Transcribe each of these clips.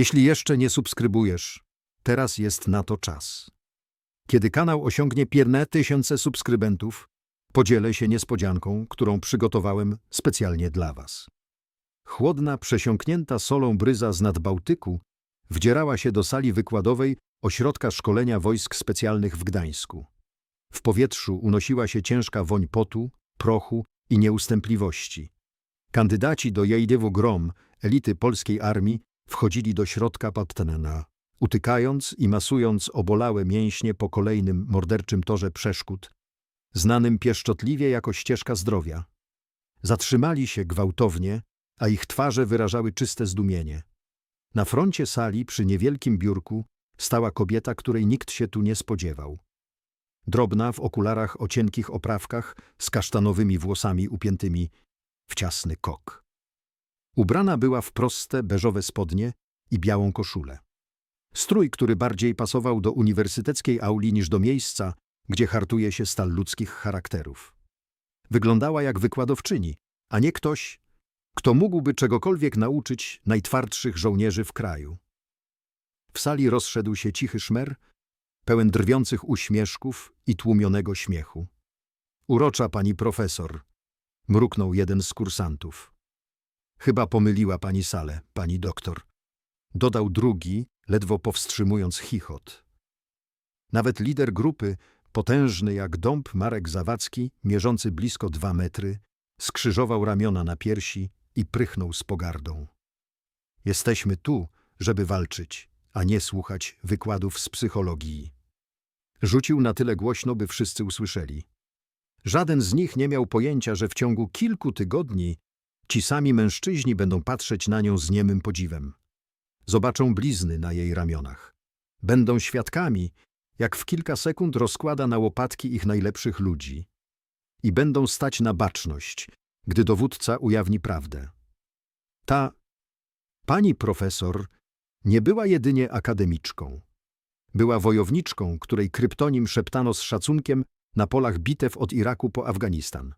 Jeśli jeszcze nie subskrybujesz, teraz jest na to czas. Kiedy kanał osiągnie pierne tysiące subskrybentów, podzielę się niespodzianką, którą przygotowałem specjalnie dla Was. Chłodna, przesiąknięta solą bryza z Nadbałtyku wdzierała się do sali wykładowej Ośrodka Szkolenia Wojsk Specjalnych w Gdańsku. W powietrzu unosiła się ciężka woń potu, prochu i nieustępliwości. Kandydaci do Jejdewu Grom, elity polskiej armii, wchodzili do środka Pattena, utykając i masując obolałe mięśnie po kolejnym morderczym torze przeszkód, znanym pieszczotliwie jako ścieżka zdrowia. Zatrzymali się gwałtownie, a ich twarze wyrażały czyste zdumienie. Na froncie sali, przy niewielkim biurku, stała kobieta, której nikt się tu nie spodziewał. Drobna, w okularach o cienkich oprawkach, z kasztanowymi włosami upiętymi w ciasny kok. Ubrana była w proste, beżowe spodnie i białą koszulę. Strój, który bardziej pasował do uniwersyteckiej auli niż do miejsca, gdzie hartuje się stal ludzkich charakterów. Wyglądała jak wykładowczyni, a nie ktoś, kto mógłby czegokolwiek nauczyć najtwardszych żołnierzy w kraju. W sali rozszedł się cichy szmer, pełen drwiących uśmieszków i tłumionego śmiechu. Urocza pani profesor, mruknął jeden z kursantów. Chyba pomyliła pani salę, pani doktor. Dodał drugi, ledwo powstrzymując chichot. Nawet lider grupy, potężny jak dąb Marek Zawadzki, mierzący blisko dwa metry, skrzyżował ramiona na piersi i prychnął z pogardą. Jesteśmy tu, żeby walczyć, a nie słuchać wykładów z psychologii. Rzucił na tyle głośno, by wszyscy usłyszeli. Żaden z nich nie miał pojęcia, że w ciągu kilku tygodni ci sami mężczyźni będą patrzeć na nią z niemym podziwem. Zobaczą blizny na jej ramionach. Będą świadkami, jak w kilka sekund rozkłada na łopatki ich najlepszych ludzi. I będą stać na baczność, gdy dowódca ujawni prawdę. Ta pani profesor nie była jedynie akademiczką. Była wojowniczką, której kryptonim szeptano z szacunkiem na polach bitew od Iraku po Afganistan.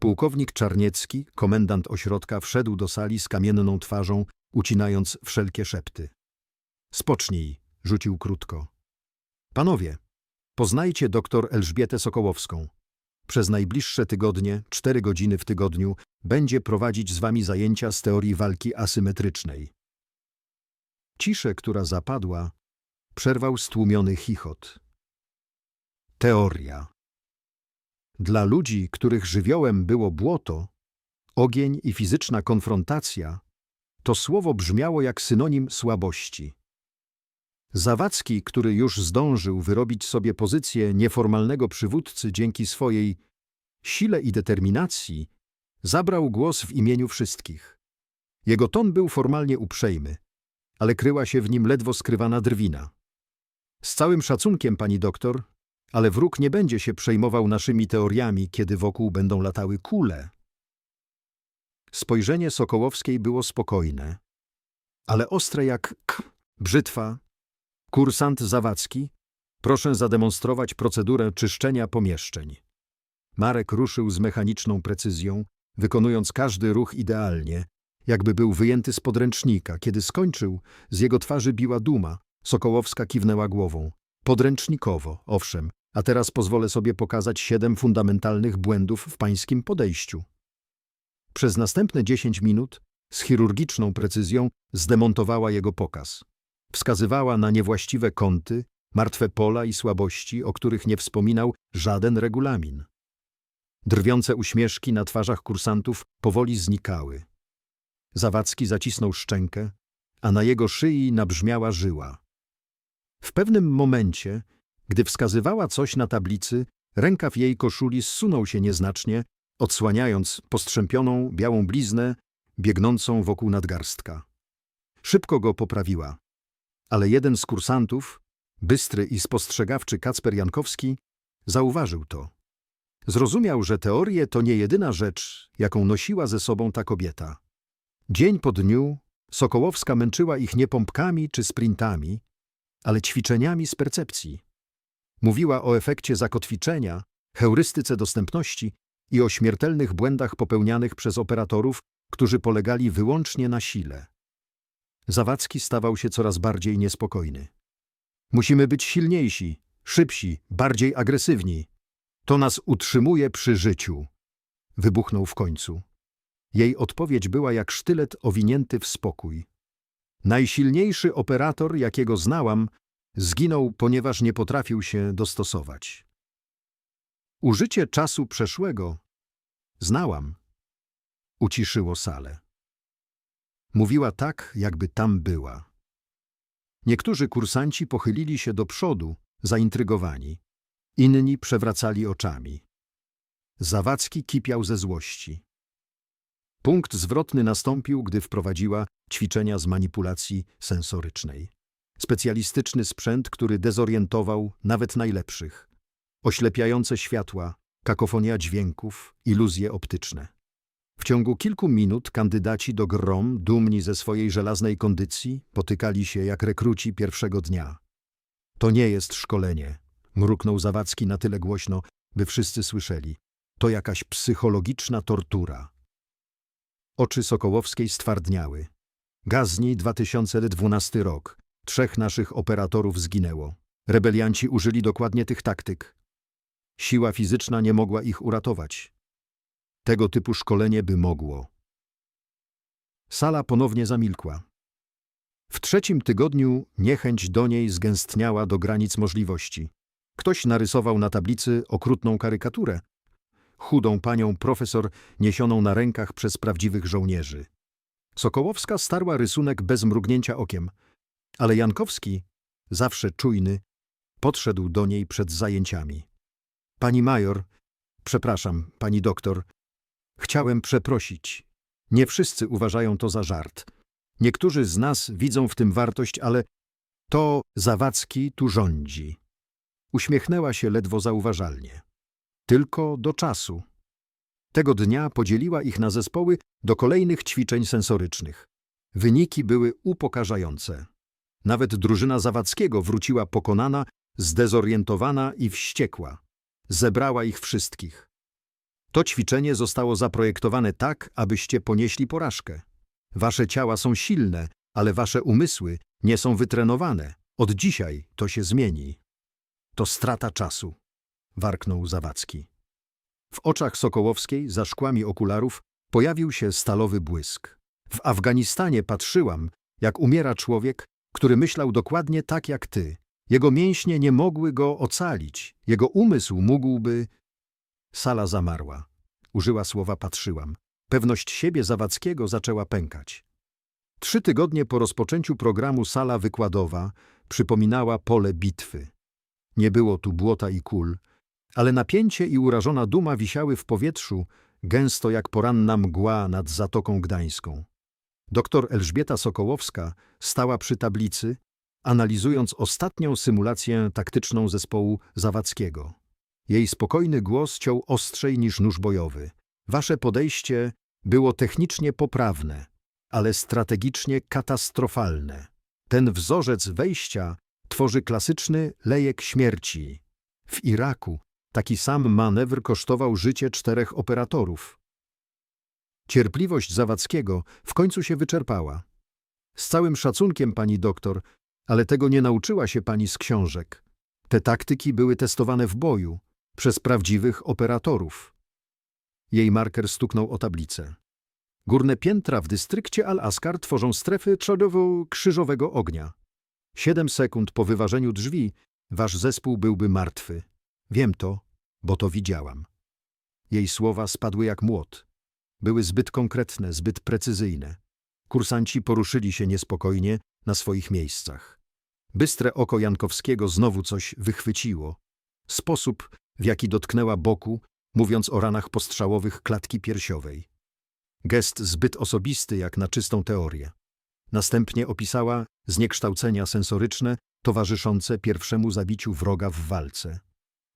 Pułkownik Czarniecki, komendant ośrodka, wszedł do sali z kamienną twarzą, ucinając wszelkie szepty. Spocznij, rzucił krótko. Panowie, poznajcie doktor Elżbietę Sokołowską. Przez najbliższe tygodnie, cztery godziny w tygodniu, będzie prowadzić z wami zajęcia z teorii walki asymetrycznej. Ciszę, która zapadła, przerwał stłumiony chichot. Teoria. Dla ludzi, których żywiołem było błoto, ogień i fizyczna konfrontacja, to słowo brzmiało jak synonim słabości. Zawadzki, który już zdążył wyrobić sobie pozycję nieformalnego przywódcy dzięki swojej sile i determinacji, zabrał głos w imieniu wszystkich. Jego ton był formalnie uprzejmy, ale kryła się w nim ledwo skrywana drwina. Z całym szacunkiem, pani doktor, ale wróg nie będzie się przejmował naszymi teoriami, kiedy wokół będą latały kule. Spojrzenie Sokołowskiej było spokojne, ale ostre jak k, brzytwa. Kursant Zawadzki, proszę zademonstrować procedurę czyszczenia pomieszczeń. Marek ruszył z mechaniczną precyzją, wykonując każdy ruch idealnie, jakby był wyjęty z podręcznika. Kiedy skończył, z jego twarzy biła duma. Sokołowska kiwnęła głową. Podręcznikowo, owszem, a teraz pozwolę sobie pokazać siedem fundamentalnych błędów w pańskim podejściu. Przez następne dziesięć minut z chirurgiczną precyzją zdemontowała jego pokaz. Wskazywała na niewłaściwe kąty, martwe pola i słabości, o których nie wspominał żaden regulamin. Drwiące uśmieszki na twarzach kursantów powoli znikały. Zawadzki zacisnął szczękę, a na jego szyi nabrzmiała żyła. W pewnym momencie, gdy wskazywała coś na tablicy, rękaw jej koszuli zsunął się nieznacznie, odsłaniając postrzępioną białą bliznę biegnącą wokół nadgarstka. Szybko go poprawiła. Ale jeden z kursantów, bystry i spostrzegawczy Kacper Jankowski, zauważył to. Zrozumiał, że teorie to nie jedyna rzecz, jaką nosiła ze sobą ta kobieta. Dzień po dniu Sokołowska męczyła ich nie pompkami czy sprintami, ale ćwiczeniami z percepcji. Mówiła o efekcie zakotwiczenia, heurystyce dostępności i o śmiertelnych błędach popełnianych przez operatorów, którzy polegali wyłącznie na sile. Zawadzki stawał się coraz bardziej niespokojny. Musimy być silniejsi, szybsi, bardziej agresywni. To nas utrzymuje przy życiu. Wybuchnął w końcu. Jej odpowiedź była jak sztylet owinięty w spokój. Najsilniejszy operator, jakiego znałam, zginął, ponieważ nie potrafił się dostosować. Użycie czasu przeszłego znałam. Uciszyło salę. Mówiła tak, jakby tam była. Niektórzy kursanci pochylili się do przodu, zaintrygowani. Inni przewracali oczami. Zawadzki kipiał ze złości. Punkt zwrotny nastąpił, gdy wprowadziła ćwiczenia z manipulacji sensorycznej. Specjalistyczny sprzęt, który dezorientował nawet najlepszych. Oślepiające światła, kakofonia dźwięków, iluzje optyczne. W ciągu kilku minut kandydaci do grom, dumni ze swojej żelaznej kondycji, potykali się jak rekruci pierwszego dnia. To nie jest szkolenie, mruknął Zawadzki na tyle głośno, by wszyscy słyszeli. To jakaś psychologiczna tortura. Oczy Sokołowskiej stwardniały. Gazni 2012 rok. Trzech naszych operatorów zginęło. Rebelianci użyli dokładnie tych taktyk. Siła fizyczna nie mogła ich uratować. Tego typu szkolenie by mogło. Sala ponownie zamilkła. W trzecim tygodniu niechęć do niej zgęstniała do granic możliwości. Ktoś narysował na tablicy okrutną karykaturę. Chudą panią profesor niesioną na rękach przez prawdziwych żołnierzy. Sokołowska starła rysunek bez mrugnięcia okiem, ale Jankowski, zawsze czujny, podszedł do niej przed zajęciami. Pani major, przepraszam, pani doktor, chciałem przeprosić. Nie wszyscy uważają to za żart. Niektórzy z nas widzą w tym wartość, ale to Zawadzki tu rządzi. Uśmiechnęła się ledwo zauważalnie. Tylko do czasu. Tego dnia podzieliła ich na zespoły do kolejnych ćwiczeń sensorycznych. Wyniki były upokarzające. Nawet drużyna Zawadzkiego wróciła pokonana, zdezorientowana i wściekła. Zebrała ich wszystkich. To ćwiczenie zostało zaprojektowane tak, abyście ponieśli porażkę. Wasze ciała są silne, ale wasze umysły nie są wytrenowane. Od dzisiaj to się zmieni. To strata czasu, warknął Zawadzki. W oczach Sokołowskiej, za szkłami okularów, pojawił się stalowy błysk. W Afganistanie patrzyłam, jak umiera człowiek, który myślał dokładnie tak jak ty. Jego mięśnie nie mogły go ocalić, jego umysł mógłby... Sala zamarła. Użyła słowa patrzyłam. Pewność siebie Zawadzkiego zaczęła pękać. Trzy tygodnie po rozpoczęciu programu sala wykładowa przypominała pole bitwy. Nie było tu błota i kul, ale napięcie i urażona duma wisiały w powietrzu, gęsto jak poranna mgła nad Zatoką Gdańską. Doktor Elżbieta Sokołowska stała przy tablicy, analizując ostatnią symulację taktyczną zespołu Zawadzkiego. Jej spokojny głos ciął ostrzej niż nóż bojowy. Wasze podejście było technicznie poprawne, ale strategicznie katastrofalne. Ten wzorzec wejścia tworzy klasyczny lejek śmierci. W Iraku taki sam manewr kosztował życie czterech operatorów. Cierpliwość Zawadzkiego w końcu się wyczerpała. Z całym szacunkiem, pani doktor, ale tego nie nauczyła się pani z książek. Te taktyki były testowane w boju, przez prawdziwych operatorów. Jej marker stuknął o tablicę. Górne piętra w dystrykcie Al-Askar tworzą strefy czodowo-krzyżowego ognia. Siedem sekund po wyważeniu drzwi wasz zespół byłby martwy. Wiem to, bo to widziałam. Jej słowa spadły jak młot. Były zbyt konkretne, zbyt precyzyjne. Kursanci poruszyli się niespokojnie na swoich miejscach. Bystre oko Jankowskiego znowu coś wychwyciło. Sposób, w jaki dotknęła boku, mówiąc o ranach postrzałowych klatki piersiowej. Gest zbyt osobisty jak na czystą teorię. Następnie opisała zniekształcenia sensoryczne towarzyszące pierwszemu zabiciu wroga w walce.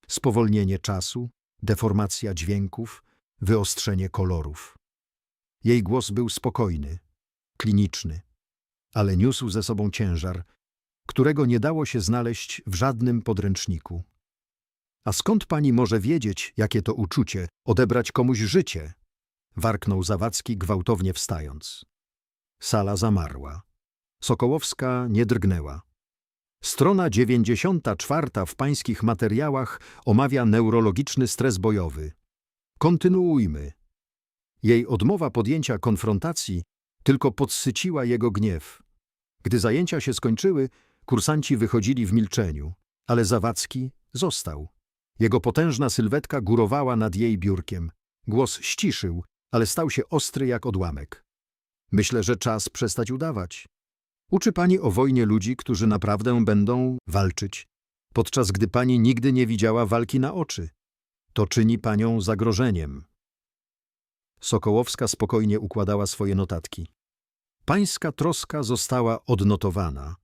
Spowolnienie czasu, deformacja dźwięków, wyostrzenie kolorów. Jej głos był spokojny, kliniczny, ale niósł ze sobą ciężar, którego nie dało się znaleźć w żadnym podręczniku. A skąd pani może wiedzieć, jakie to uczucie, odebrać komuś życie? Warknął Zawadzki gwałtownie wstając. Sala zamarła. Sokołowska nie drgnęła. Strona 94 w pańskich materiałach omawia neurologiczny stres bojowy. Kontynuujmy. Jej odmowa podjęcia konfrontacji tylko podsyciła jego gniew. Gdy zajęcia się skończyły, kursanci wychodzili w milczeniu, ale Zawadzki został. Jego potężna sylwetka górowała nad jej biurkiem. Głos ściszył, ale stał się ostry jak odłamek. Myślę, że czas przestać udawać. Uczy pani o wojnie ludzi, którzy naprawdę będą walczyć, podczas gdy pani nigdy nie widziała walki na oczy. To czyni panią zagrożeniem. Sokołowska spokojnie układała swoje notatki. Pańska troska została odnotowana.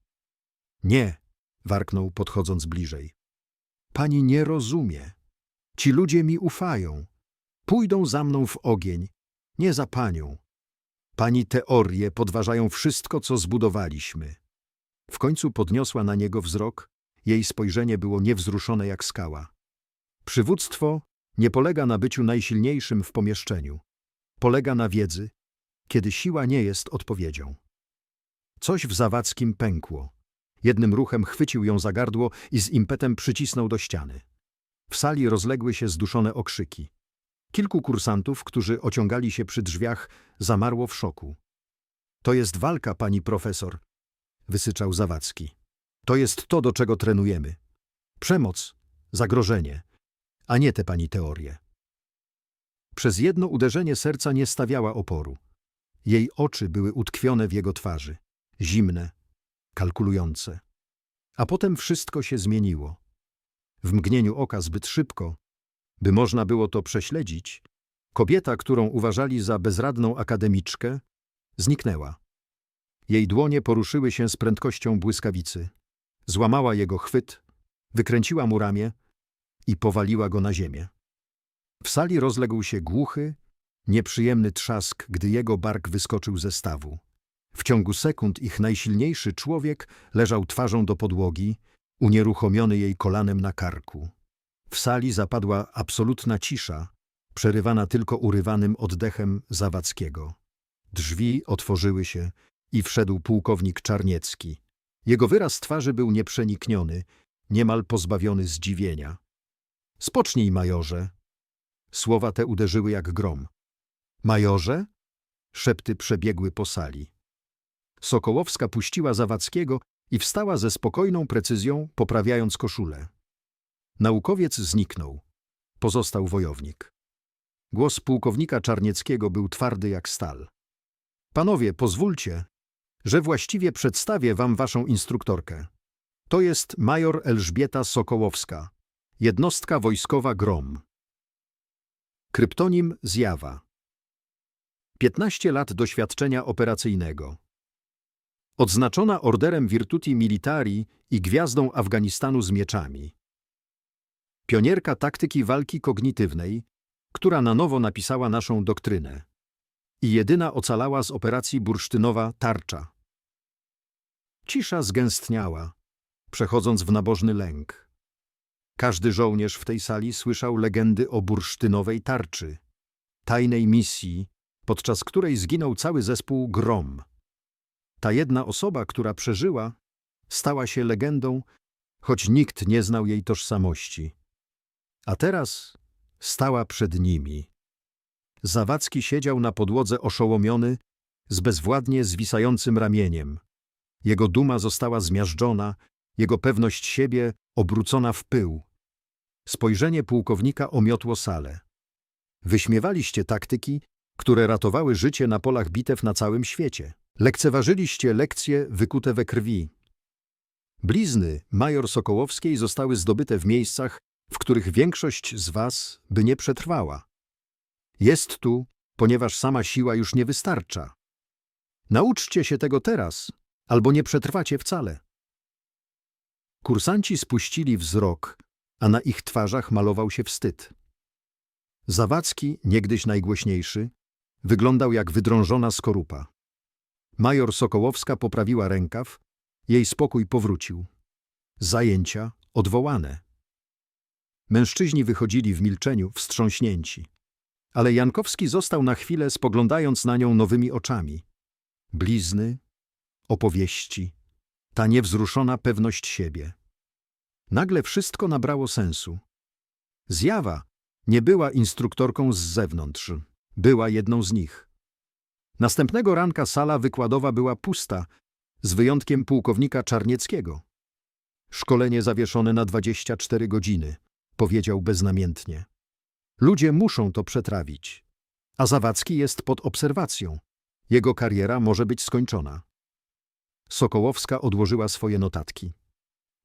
Nie, warknął podchodząc bliżej. Pani nie rozumie. Ci ludzie mi ufają. Pójdą za mną w ogień, nie za panią. Pani teorie podważają wszystko, co zbudowaliśmy. W końcu podniosła na niego wzrok, jej spojrzenie było niewzruszone jak skała. Przywództwo nie polega na byciu najsilniejszym w pomieszczeniu. Polega na wiedzy, kiedy siła nie jest odpowiedzią. Coś w Zawadzkim pękło. Jednym ruchem chwycił ją za gardło i z impetem przycisnął do ściany. W sali rozległy się zduszone okrzyki. Kilku kursantów, którzy ociągali się przy drzwiach, zamarło w szoku. To jest walka, pani profesor, wysyczał Zawadzki. To jest to, do czego trenujemy. Przemoc, zagrożenie, a nie te pani teorie. Przez jedno uderzenie serca nie stawiała oporu. Jej oczy były utkwione w jego twarzy, zimne, kalkulujące. A potem wszystko się zmieniło. W mgnieniu oka zbyt szybko, by można było to prześledzić, kobieta, którą uważali za bezradną akademiczkę, zniknęła. Jej dłonie poruszyły się z prędkością błyskawicy. Złamała jego chwyt, wykręciła mu ramię i powaliła go na ziemię. W sali rozległ się głuchy, nieprzyjemny trzask, gdy jego bark wyskoczył ze stawu. W ciągu sekund ich najsilniejszy człowiek leżał twarzą do podłogi, unieruchomiony jej kolanem na karku. W sali zapadła absolutna cisza, przerywana tylko urywanym oddechem Zawadzkiego. Drzwi otworzyły się i wszedł pułkownik Czarniecki. Jego wyraz twarzy był nieprzenikniony, niemal pozbawiony zdziwienia. Spocznij, majorze. Słowa te uderzyły jak grom. Majorze? Szepty przebiegły po sali. Sokołowska puściła Zawadzkiego i wstała ze spokojną precyzją, poprawiając koszulę. Naukowiec zniknął. Pozostał wojownik. Głos pułkownika Czarnieckiego był twardy jak stal. Panowie, pozwólcie, że właściwie przedstawię wam waszą instruktorkę. To jest major Elżbieta Sokołowska, jednostka wojskowa GROM. Kryptonim Zjawa. 15 lat doświadczenia operacyjnego. Odznaczona orderem Virtuti Militari i gwiazdą Afganistanu z mieczami. Pionierka taktyki walki kognitywnej, która na nowo napisała naszą doktrynę. I jedyna ocalała z operacji bursztynowa tarcza. Cisza zgęstniała, przechodząc w nabożny lęk. Każdy żołnierz w tej sali słyszał legendy o bursztynowej tarczy, tajnej misji, podczas której zginął cały zespół Grom. Ta jedna osoba, która przeżyła, stała się legendą, choć nikt nie znał jej tożsamości. A teraz stała przed nimi. Zawadzki siedział na podłodze oszołomiony, z bezwładnie zwisającym ramieniem. Jego duma została zmiażdżona, jego pewność siebie obrócona w pył. Spojrzenie pułkownika omiotło salę. Wyśmiewaliście taktyki, które ratowały życie na polach bitew na całym świecie. Lekceważyliście lekcje wykute we krwi. Blizny major Sokołowskiej zostały zdobyte w miejscach, w których większość z was by nie przetrwała. Jest tu, ponieważ sama siła już nie wystarcza. Nauczcie się tego teraz, albo nie przetrwacie wcale. Kursanci spuścili wzrok, a na ich twarzach malował się wstyd. Zawadzki, niegdyś najgłośniejszy, wyglądał jak wydrążona skorupa. Major Sokołowska poprawiła rękaw, jej spokój powrócił. Zajęcia odwołane. Mężczyźni wychodzili w milczeniu, wstrząśnięci. Ale Jankowski został na chwilę, spoglądając na nią nowymi oczami. Blizny, opowieści, ta niewzruszona pewność siebie. Nagle wszystko nabrało sensu. Zjawa nie była instruktorką z zewnątrz, była jedną z nich. Następnego ranka sala wykładowa była pusta, z wyjątkiem pułkownika Czarnieckiego. Szkolenie zawieszone na 24 godziny, powiedział beznamiętnie. Ludzie muszą to przetrawić. A Zawadzki jest pod obserwacją. Jego kariera może być skończona. Sokołowska odłożyła swoje notatki.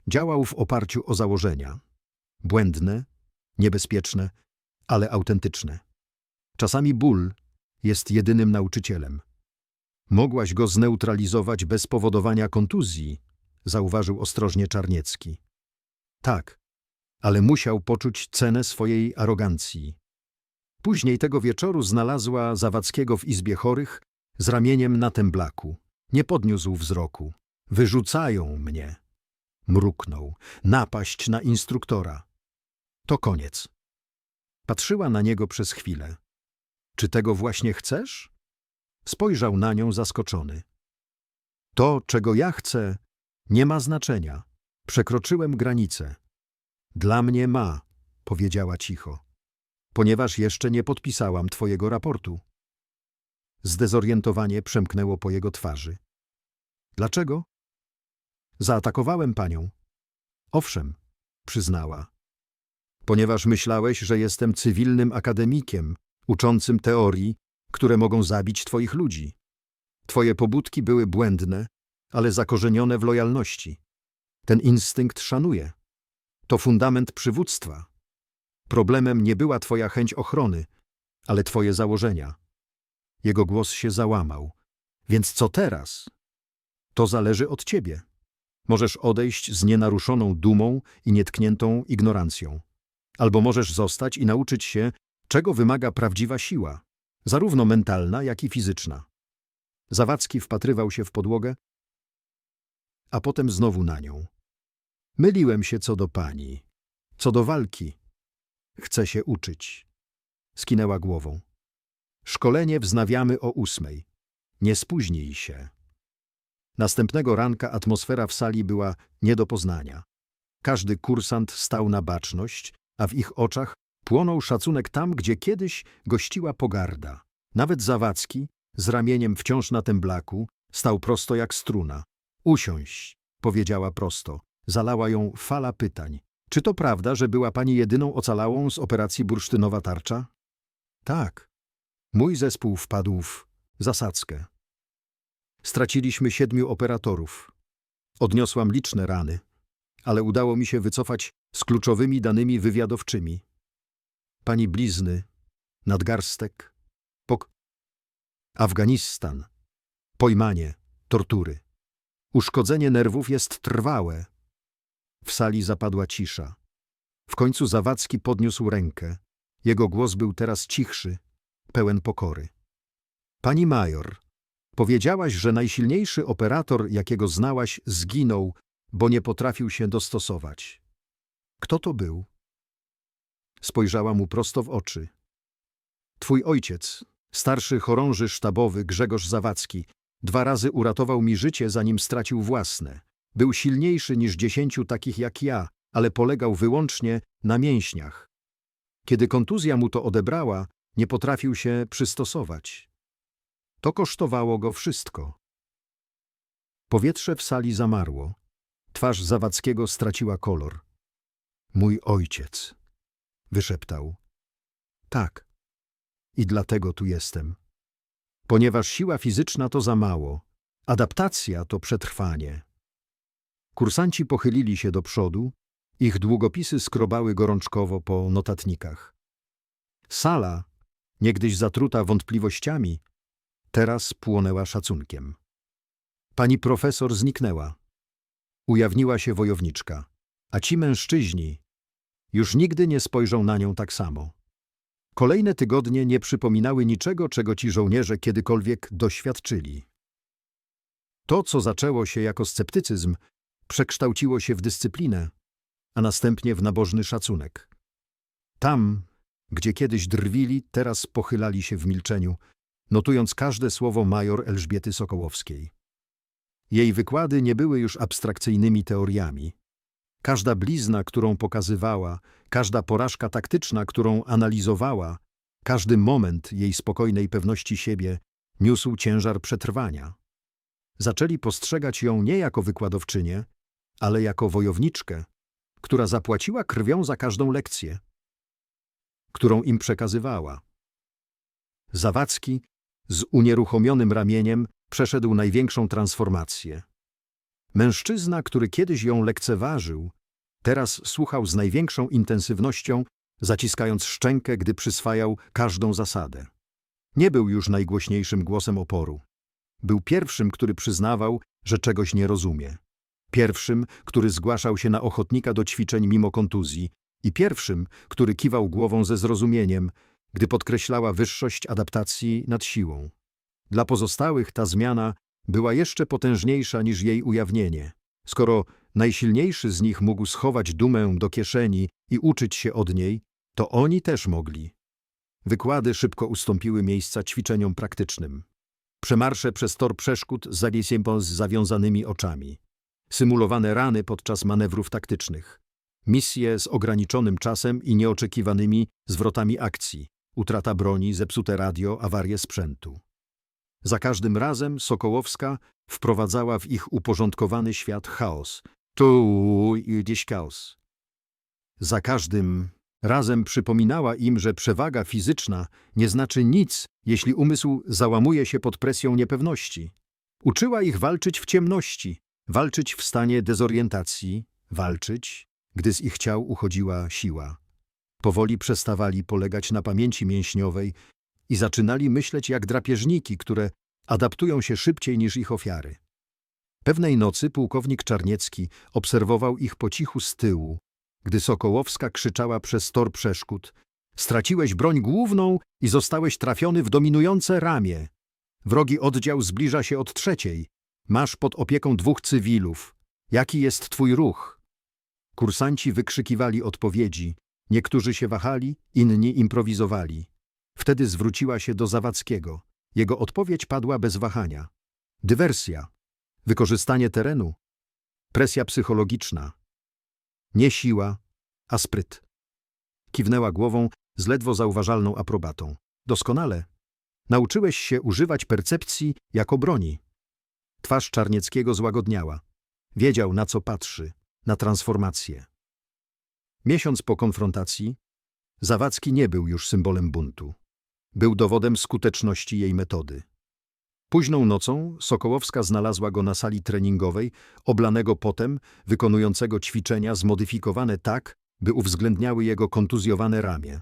Działał w oparciu o założenia. Błędne, niebezpieczne, ale autentyczne. Czasami ból jest jedynym nauczycielem. Mogłaś go zneutralizować bez powodowania kontuzji, zauważył ostrożnie Czarniecki. Tak, ale musiał poczuć cenę swojej arogancji. Później tego wieczoru znalazła Zawadzkiego w izbie chorych z ramieniem na temblaku. Nie podniósł wzroku. Wyrzucają mnie. Mruknął. Napaść na instruktora. To koniec. Patrzyła na niego przez chwilę. Czy tego właśnie chcesz? Spojrzał na nią zaskoczony. To, czego ja chcę, nie ma znaczenia. Przekroczyłem granicę. Dla mnie ma, powiedziała cicho, ponieważ jeszcze nie podpisałam twojego raportu. Zdezorientowanie przemknęło po jego twarzy. Dlaczego? Zaatakowałem panią. Owszem, przyznała. Ponieważ myślałeś, że jestem cywilnym akademikiem, uczącym teorii, które mogą zabić twoich ludzi. Twoje pobudki były błędne, ale zakorzenione w lojalności. Ten instynkt szanuję. To fundament przywództwa. Problemem nie była twoja chęć ochrony, ale twoje założenia. Jego głos się załamał. Więc co teraz? To zależy od ciebie. Możesz odejść z nienaruszoną dumą i nietkniętą ignorancją. Albo możesz zostać i nauczyć się, czego wymaga prawdziwa siła, zarówno mentalna, jak i fizyczna. Zawadzki wpatrywał się w podłogę, a potem znowu na nią. Myliłem się co do pani, co do walki. Chcę się uczyć. Skinęła głową. Szkolenie wznawiamy o ósmej. Nie spóźnij się. Następnego ranka atmosfera w sali była nie do poznania. Każdy kursant stał na baczność, a w ich oczach płonął szacunek tam, gdzie kiedyś gościła pogarda. Nawet Zawadzki, z ramieniem wciąż na temblaku, stał prosto jak struna. Usiąść, powiedziała prosto. Zalała ją fala pytań. Czy to prawda, że była pani jedyną ocalałą z operacji bursztynowa tarcza? Tak. Mój zespół wpadł w zasadzkę. Straciliśmy siedmiu operatorów. Odniosłam liczne rany, ale udało mi się wycofać z kluczowymi danymi wywiadowczymi. Pani blizny, nadgarstek, pok... Afganistan, pojmanie, tortury. Uszkodzenie nerwów jest trwałe. W sali zapadła cisza. W końcu Zawadzki podniósł rękę. Jego głos był teraz cichszy, pełen pokory. Pani major, powiedziałaś, że najsilniejszy operator, jakiego znałaś, zginął, bo nie potrafił się dostosować. Kto to był? Spojrzała mu prosto w oczy. Twój ojciec, starszy chorąży sztabowy Grzegorz Zawadzki, dwa razy uratował mi życie, zanim stracił własne. Był silniejszy niż dziesięciu takich jak ja, ale polegał wyłącznie na mięśniach. Kiedy kontuzja mu to odebrała, nie potrafił się przystosować. To kosztowało go wszystko. Powietrze w sali zamarło. Twarz Zawadzkiego straciła kolor. Mój ojciec, wyszeptał. Tak. I dlatego tu jestem. Ponieważ siła fizyczna to za mało, adaptacja to przetrwanie. Kursanci pochylili się do przodu, ich długopisy skrobały gorączkowo po notatnikach. Sala, niegdyś zatruta wątpliwościami, teraz płonęła szacunkiem. Pani profesor zniknęła. Ujawniła się wojowniczka, a ci mężczyźni już nigdy nie spojrzą na nią tak samo. Kolejne tygodnie nie przypominały niczego, czego ci żołnierze kiedykolwiek doświadczyli. To, co zaczęło się jako sceptycyzm, przekształciło się w dyscyplinę, a następnie w nabożny szacunek. Tam, gdzie kiedyś drwili, teraz pochylali się w milczeniu, notując każde słowo major Elżbiety Sokołowskiej. Jej wykłady nie były już abstrakcyjnymi teoriami. Każda blizna, którą pokazywała, każda porażka taktyczna, którą analizowała, każdy moment jej spokojnej pewności siebie niósł ciężar przetrwania. Zaczęli postrzegać ją nie jako wykładowczynię, ale jako wojowniczkę, która zapłaciła krwią za każdą lekcję, którą im przekazywała. Zawadzki z unieruchomionym ramieniem przeszedł największą transformację. Mężczyzna, który kiedyś ją lekceważył, teraz słuchał z największą intensywnością, zaciskając szczękę, gdy przyswajał każdą zasadę. Nie był już najgłośniejszym głosem oporu. Był pierwszym, który przyznawał, że czegoś nie rozumie. Pierwszym, który zgłaszał się na ochotnika do ćwiczeń mimo kontuzji i pierwszym, który kiwał głową ze zrozumieniem, gdy podkreślała wyższość adaptacji nad siłą. Dla pozostałych ta zmiana była jeszcze potężniejsza niż jej ujawnienie. Skoro najsilniejszy z nich mógł schować dumę do kieszeni i uczyć się od niej, to oni też mogli. Wykłady szybko ustąpiły miejsca ćwiczeniom praktycznym. Przemarsze przez tor przeszkód zawiesiempo z zawiązanymi oczami. Symulowane rany podczas manewrów taktycznych. Misje z ograniczonym czasem i nieoczekiwanymi zwrotami akcji. Utrata broni, zepsute radio, awarie sprzętu. Za każdym razem Sokołowska wprowadzała w ich uporządkowany świat chaos. Tu gdzieś chaos. Za każdym razem przypominała im, że przewaga fizyczna nie znaczy nic, jeśli umysł załamuje się pod presją niepewności. Uczyła ich walczyć w ciemności, walczyć w stanie dezorientacji, walczyć, gdy z ich ciał uchodziła siła. Powoli przestawali polegać na pamięci mięśniowej i zaczynali myśleć jak drapieżniki, które adaptują się szybciej niż ich ofiary. Pewnej nocy pułkownik Czarniecki obserwował ich po cichu z tyłu, gdy Sokołowska krzyczała przez tor przeszkód. Straciłeś broń główną i zostałeś trafiony w dominujące ramię. Wrogi oddział zbliża się od trzeciej. Masz pod opieką dwóch cywilów. Jaki jest twój ruch? Kursanci wykrzykiwali odpowiedzi. Niektórzy się wahali, inni improwizowali. Wtedy zwróciła się do Zawadzkiego. Jego odpowiedź padła bez wahania. Dywersja. Wykorzystanie terenu. Presja psychologiczna. Nie siła, a spryt. Kiwnęła głową z ledwo zauważalną aprobatą. Doskonale. Nauczyłeś się używać percepcji jako broni. Twarz Czarnieckiego złagodniała. Wiedział, na co patrzy. Na transformację. Miesiąc po konfrontacji, Zawadzki nie był już symbolem buntu. Był dowodem skuteczności jej metody. Późną nocą Sokołowska znalazła go na sali treningowej, oblanego potem, wykonującego ćwiczenia zmodyfikowane tak, by uwzględniały jego kontuzjowane ramię.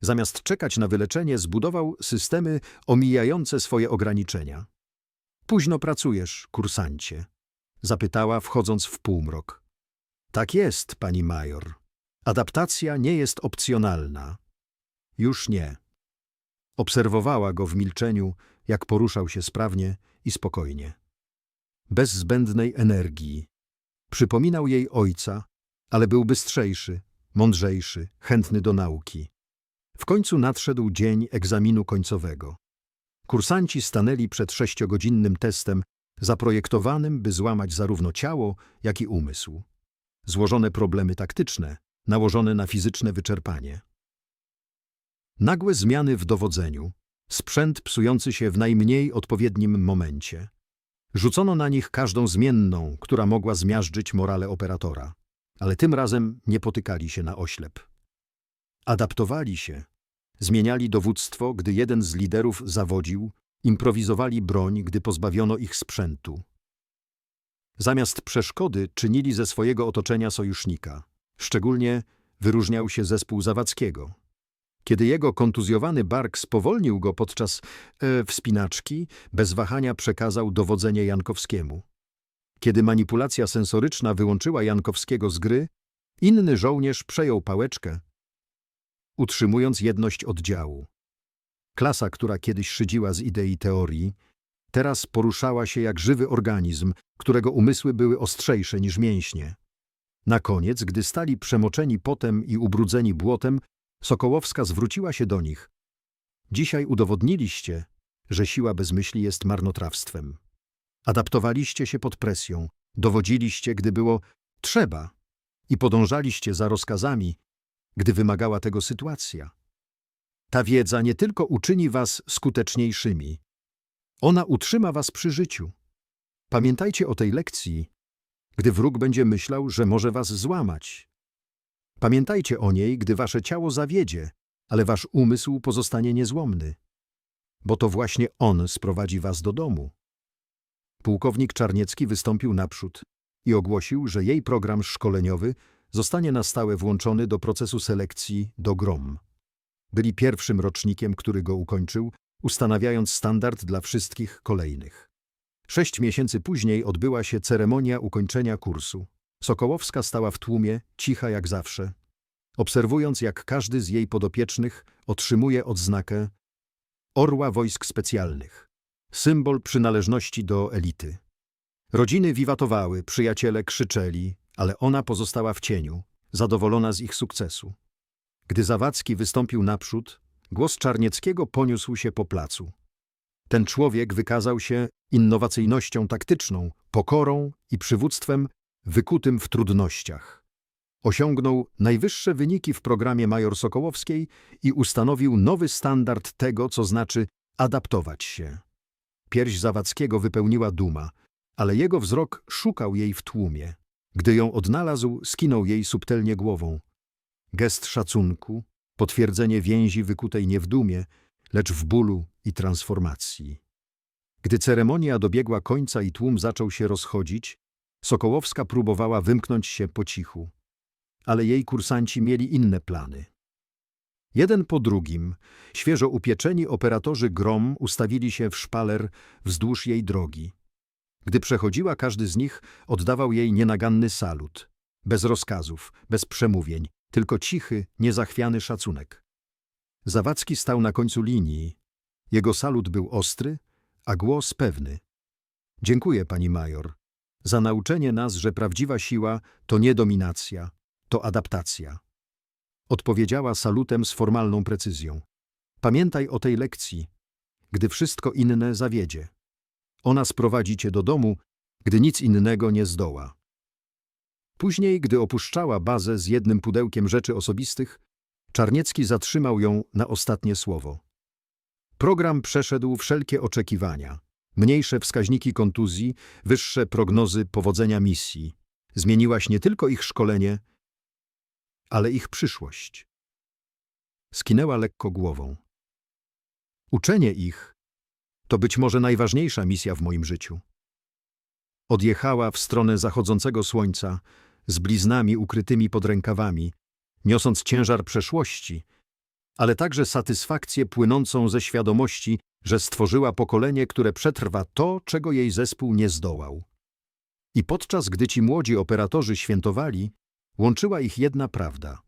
Zamiast czekać na wyleczenie, zbudował systemy omijające swoje ograniczenia. Późno pracujesz, kursancie? Zapytała, wchodząc w półmrok. Tak jest, pani major. Adaptacja nie jest opcjonalna. Już nie. Obserwowała go w milczeniu, jak poruszał się sprawnie i spokojnie. Bez zbędnej energii. Przypominał jej ojca, ale był bystrzejszy, mądrzejszy, chętny do nauki. W końcu nadszedł dzień egzaminu końcowego. Kursanci stanęli przed sześciogodzinnym testem, zaprojektowanym, by złamać zarówno ciało, jak i umysł. Złożone problemy taktyczne, nałożone na fizyczne wyczerpanie. Nagłe zmiany w dowodzeniu, sprzęt psujący się w najmniej odpowiednim momencie. Rzucono na nich każdą zmienną, która mogła zmiażdżyć morale operatora, ale tym razem nie potykali się na oślep. Adaptowali się, zmieniali dowództwo, gdy jeden z liderów zawodził, improwizowali broń, gdy pozbawiono ich sprzętu. Zamiast przeszkody czynili ze swojego otoczenia sojusznika. Szczególnie wyróżniał się zespół Zawadzkiego. Kiedy jego kontuzjowany bark spowolnił go podczas e, wspinaczki, bez wahania przekazał dowodzenie Jankowskiemu. Kiedy manipulacja sensoryczna wyłączyła Jankowskiego z gry, inny żołnierz przejął pałeczkę, utrzymując jedność oddziału. Klasa, która kiedyś szydziła z idei teorii, teraz poruszała się jak żywy organizm, którego umysły były ostrzejsze niż mięśnie. Na koniec, gdy stali przemoczeni potem i ubrudzeni błotem, Sokołowska zwróciła się do nich. Dzisiaj udowodniliście, że siła bez myśli jest marnotrawstwem. Adaptowaliście się pod presją, dowodziliście, gdy było trzeba i podążaliście za rozkazami, gdy wymagała tego sytuacja. Ta wiedza nie tylko uczyni was skuteczniejszymi, ona utrzyma was przy życiu. Pamiętajcie o tej lekcji, gdy wróg będzie myślał, że może was złamać. Pamiętajcie o niej, gdy wasze ciało zawiedzie, ale wasz umysł pozostanie niezłomny, bo to właśnie on sprowadzi was do domu. Pułkownik Czarniecki wystąpił naprzód i ogłosił, że jej program szkoleniowy zostanie na stałe włączony do procesu selekcji do GROM. Byli pierwszym rocznikiem, który go ukończył, ustanawiając standard dla wszystkich kolejnych. Sześć miesięcy później odbyła się ceremonia ukończenia kursu. Sokołowska stała w tłumie, cicha jak zawsze, obserwując jak każdy z jej podopiecznych otrzymuje odznakę Orła Wojsk Specjalnych, symbol przynależności do elity. Rodziny wiwatowały, przyjaciele krzyczeli, ale ona pozostała w cieniu, zadowolona z ich sukcesu. Gdy Zawadzki wystąpił naprzód, głos Czarnieckiego poniósł się po placu. Ten człowiek wykazał się innowacyjnością taktyczną, pokorą i przywództwem wykutym w trudnościach. Osiągnął najwyższe wyniki w programie Major Sokołowskiej i ustanowił nowy standard tego, co znaczy adaptować się. Pierś Zawadzkiego wypełniła duma, ale jego wzrok szukał jej w tłumie. Gdy ją odnalazł, skinął jej subtelnie głową. Gest szacunku, potwierdzenie więzi wykutej nie w dumie, lecz w bólu i transformacji. Gdy ceremonia dobiegła końca i tłum zaczął się rozchodzić, Sokołowska próbowała wymknąć się po cichu. Ale jej kursanci mieli inne plany. Jeden po drugim, świeżo upieczeni operatorzy grom ustawili się w szpaler wzdłuż jej drogi. Gdy przechodziła, każdy z nich oddawał jej nienaganny salut. Bez rozkazów, bez przemówień, tylko cichy, niezachwiany szacunek. Zawadzki stał na końcu linii. Jego salut był ostry, a głos pewny. Dziękuję, pani major, za nauczenie nas, że prawdziwa siła to nie dominacja, to adaptacja. Odpowiedziała salutem z formalną precyzją. Pamiętaj o tej lekcji, gdy wszystko inne zawiedzie. Ona sprowadzi cię do domu, gdy nic innego nie zdoła. Później, gdy opuszczała bazę z jednym pudełkiem rzeczy osobistych, Czarniecki zatrzymał ją na ostatnie słowo. Program przeszedł wszelkie oczekiwania. Mniejsze wskaźniki kontuzji, wyższe prognozy powodzenia misji. Zmieniłaś nie tylko ich szkolenie, ale ich przyszłość. Skinęła lekko głową. Uczenie ich to być może najważniejsza misja w moim życiu. Odjechała w stronę zachodzącego słońca, z bliznami ukrytymi pod rękawami, niosąc ciężar przeszłości, ale także satysfakcję płynącą ze świadomości, że stworzyła pokolenie, które przetrwa to, czego jej zespół nie zdołał. I podczas gdy ci młodzi operatorzy świętowali, łączyła ich jedna prawda.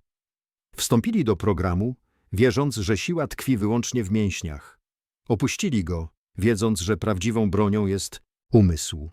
Wstąpili do programu, wierząc, że siła tkwi wyłącznie w mięśniach. Opuścili go, wiedząc, że prawdziwą bronią jest umysł.